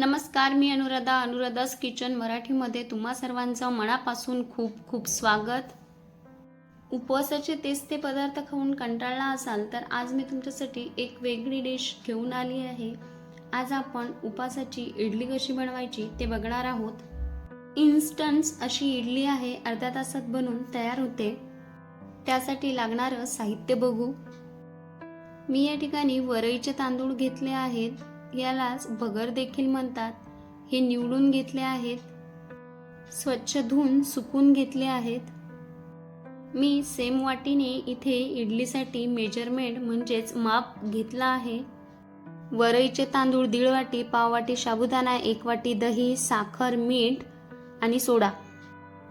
नमस्कार मी अनुराधा अनुराधास किचन मराठीमध्ये तुम्हा सर्वांचं मनापासून खूप खूप स्वागत. उपवासाचे तेच ते पदार्थ खाऊन कंटाळला असाल तर आज मी तुमच्यासाठी एक वेगळी डिश घेऊन आली आहे. आज आपण उपवासाची इडली कशी बनवायची ते बघणार आहोत. इन्स्टंट्स अशी इडली आहे अर्ध्या तासात बनून तयार होते. त्यासाठी लागणारं साहित्य बघू. मी या ठिकाणी वरईचे तांदूळ घेतले आहेत. यालाच भगर देखील म्हणतात. हे निवडून घेतले आहेत. स्वच्छ धुवून सुकून घेतले आहेत. मी सेम वाटीने इथे इडलीसाठी मेजरमेंट म्हणजेच माप घेतला आहे. वरईचे तांदूळ दीड वाटी पाव वाटी साबुदाणा एक वाटी दही साखर मीठ आणि सोडा.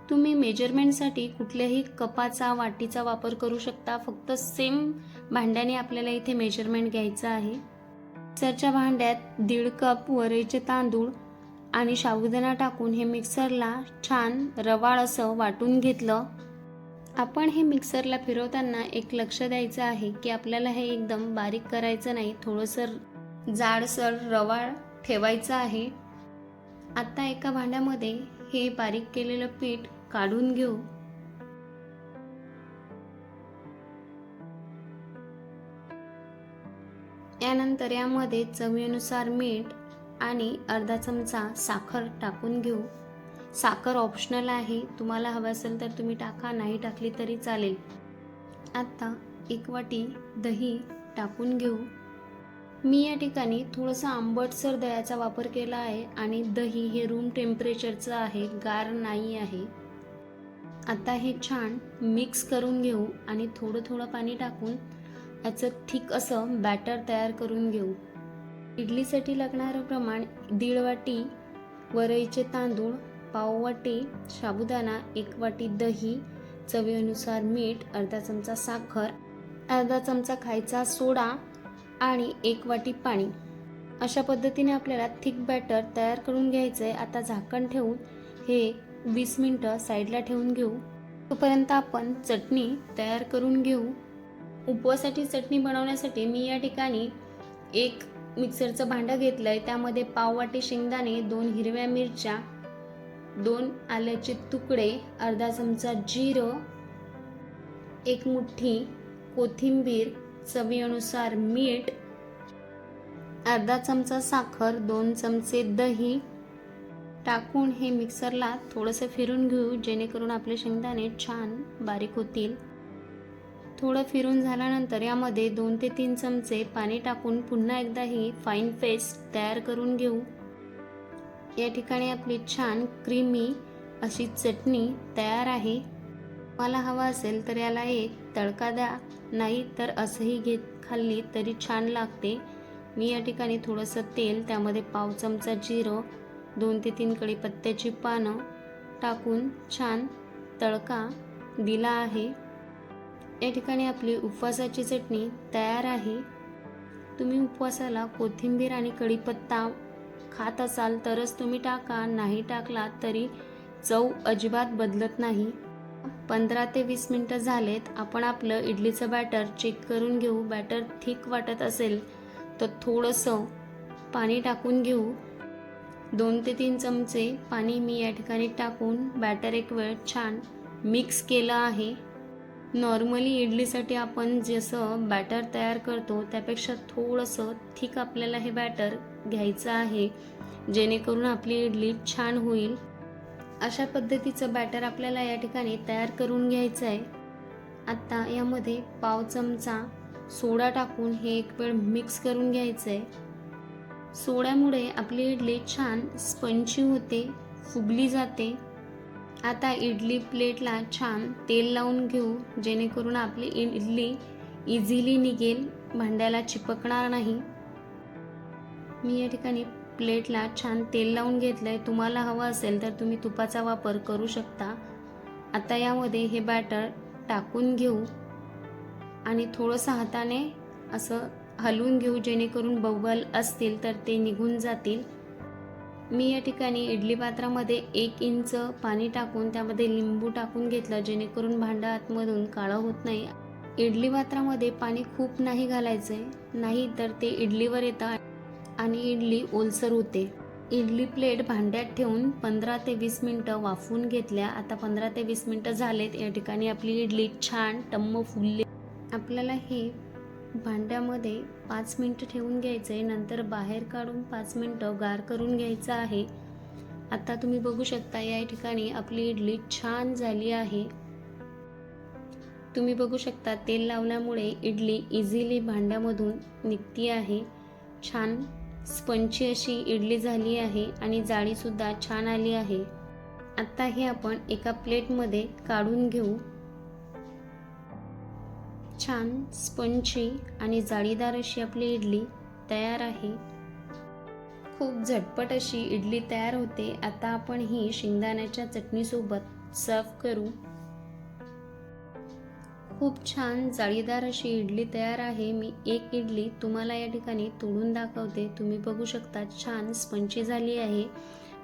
तुम्ही मेजरमेंटसाठी कुठल्याही कपाचा वाटीचा वापर करू शकता. फक्त सेम भांड्याने आपल्याला इथे मेजरमेंट घ्यायचं आहे. मिक्सरच्या भांड्यात दीड कप वरईचे तांदूळ आणि साबुदाणा टाकून हे मिक्सरला छान रवाळ असं वाटून घेतलं. आपण हे मिक्सरला फिरवताना एक लक्ष द्यायचं आहे की आपल्याला हे एकदम बारीक करायचं नाही थोडंसं जाडसर रवाळ ठेवायचं आहे. आत्ता एका भांड्यामध्ये हे बारीक केलेलं पीठ काढून घेऊ. यानंतर यामध्ये चवीनुसार मीठ आणि अर्धा चमचा साखर टाकून घेऊ. साखर ऑप्शनल आहे. तुम्हाला हवं असेल तर तुम्ही टाका नाही टाकली तरी चालेल. आत्ता एक वाटी दही टाकून घेऊ. मी या ठिकाणी थोडंसं आंबटसर दह्याचा वापर केला आहे आणि दही हे रूम टेम्परेचरचं आहे गार नाही आहे. आता हे छान मिक्स करून घेऊ आणि थोडं थोडं पाणी टाकून याचं ठीक असं बॅटर तयार करून घेऊ. इडलीसाठी लागणारं प्रमाण दीड वाटी वरईचे तांदूळ पाव वाटी साबुदाणा एक वाटी दही चवीनुसार मीठ अर्धा चमचा साखर अर्धा चमचा खायचा सोडा आणि एक वाटी पाणी. अशा पद्धतीने आपल्याला थिक बॅटर तयार करून घ्यायचं आहे आता झाकण ठेवून हे वीस मिनटं साईडला ठेवून घेऊ. तोपर्यंत आपण चटणी तयार करून घेऊ. उपवासाठी चटणी बनवण्यासाठी मी या ठिकाणी एक मिक्सरचं भांडं घेतलं आहे त्यामध्ये पाव वाटी शेंगदाणे दोन हिरव्या मिरच्या दोन आल्याचे तुकडे अर्धा चमचा जिरं एक मुठ्ठी कोथिंबीर चवीनुसार मीठ अर्धा चमचा साखर दोन चमचे दही. टाकून हे मिक्सरला थोडंसं फिरून घेऊ जेणेकरून आपले शेंगदाणे छान बारीक होतील. थोडं फिरून झाल्यानंतर यामध्ये दोन ते तीन चमचे पाणी टाकून पुन्हा एकदा ही फाईन पेस्ट तयार करून घेऊ. या ठिकाणी आपली छान क्रीमी अशी चटणी तयार आहे. मला हवा असेल तर याला एक तडका द्या. नाही तर असंही घेत खाल्ली तरी छान लागते. मी या ठिकाणी थोडंसं तेल त्यामध्ये पाव चमचा जिरं दोन ते तीन कढीपत्त्याची पानं टाकून छान तडका दिला आहे. या ठिकाणी आपली उपवासाची चटणी तयार आहे. तुम्ही उपवासाला कोथिंबीर आणि कढीपत्ता खात असाल तरच तुम्ही टाका. नाही टाकला तरी चव अजिबात बदलत नाही. पंधरा ते वीस मिनटं झालेत. आपण आपलं इडलीचं बॅटर चेक करून घेऊ. बॅटर थिक वाटत असेल तर थोडंसं पाणी टाकून घेऊ. दोन ते तीन चमचे पाणी मी या ठिकाणी टाकून बॅटर एक वेळ छान मिक्स केलं आहे. नॉर्मली इडलीसाठी आपण जसं बॅटर तयार करतो त्यापेक्षा थोडंसं थिक आपल्याला हे बॅटर घ्यायचं आहे जेणेकरून आपली इडली छान होईल. अशा पद्धतीचं बॅटर आपल्याला या ठिकाणी तयार करून घ्यायचं आहे. आत्ता यामध्ये पाव चमचा सोडा टाकून हे एक वेळ मिक्स करून घ्यायचं आहे. सोड्यामुळे आपली इडली छान स्पंची होते फुगली जाते. आता इडली प्लेटला छान तेल लावून घेऊ जेणेकरून आपली इडली इझिली निघेल भांड्याला चिपकणार नाही. मी या ठिकाणी प्लेटला छान तेल लावून घेतलं आहे तुम्हाला हवं असेल तर तुम्ही तुपाचा वापर करू शकता. आता यामध्ये हे बॅटर टाकून घेऊ आणि थोडंसं हाताने असं हलवून घेऊ जेणेकरून बबल असतील तर ते निघून जातील. मी या ठिकाणी इडली पात्रामध्ये एक इंच पाणी टाकून त्यामध्ये लिंबू टाकून घेतलं जेणेकरून भांडं आतमधून काळं होत नाही. इडली पात्रामध्ये पाणी खूप नाही घालायचं आहे नाही तर ते इडलीवर येतं आणि इडली ओलसर होते. इडली प्लेट भांड्यात ठेवून पंधरा ते वीस मिनटं वाफवून घेतल्या. आता पंधरा ते वीस मिनटं झालेत. या ठिकाणी आपली इडली छान टम्म फुलली. आपल्याला हे भांड्यामध्ये पाच मिनटं ठेवून घ्यायचं आहे नंतर बाहेर काढून पाच मिनटं गार करून घ्यायचं आहे. आता तुम्ही बघू शकता या ठिकाणी आपली इडली छान झाली आहे. तुम्ही बघू शकता तेल लावल्यामुळे इडली इझिली भांड्यामधून निघती आहे. छान स्पंची अशी इडली झाली आहे आणि जाळीसुद्धा छान आली आहे. आत्ता हे आपण एका प्लेटमध्ये काढून घेऊ. छान स्पंची आणि जाळीदार अशी आपली इडली तयार आहे. खूप झटपट अशी इडली तयार होते. आता आपण ही शेंगदाण्याच्या चटणीसोबत सर्व करू. खूप छान जाळीदार अशी इडली तयार आहे. मी एक इडली तुम्हाला या ठिकाणी तोडून दाखवते. तुम्ही बघू शकता छान स्पंची झाली आहे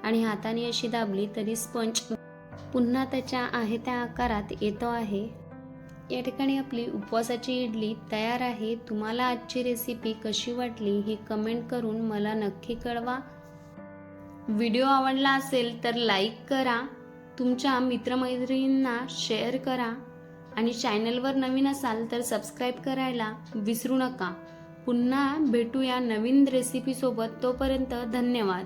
आणि हाताने अशी दाबली तरी स्पंज पुन्हा त्याच्या आहे त्या आकारात येतो आहे. या ठिकाणी आपली उपवासाची इडली तयार आहे. तुम्हाला आजची रेसिपी कशी वाटली हे कमेंट करून मला नक्की कळवा. व्हिडिओ आवडला असेल तर लाईक करा. तुमच्या मित्रमैत्रिणींना शेअर करा. आणि चॅनलवर नवीन असाल तर सबस्क्राईब करायला विसरू नका. पुन्हा भेटूया नवीन रेसिपीसोबत तोपर्यंत धन्यवाद.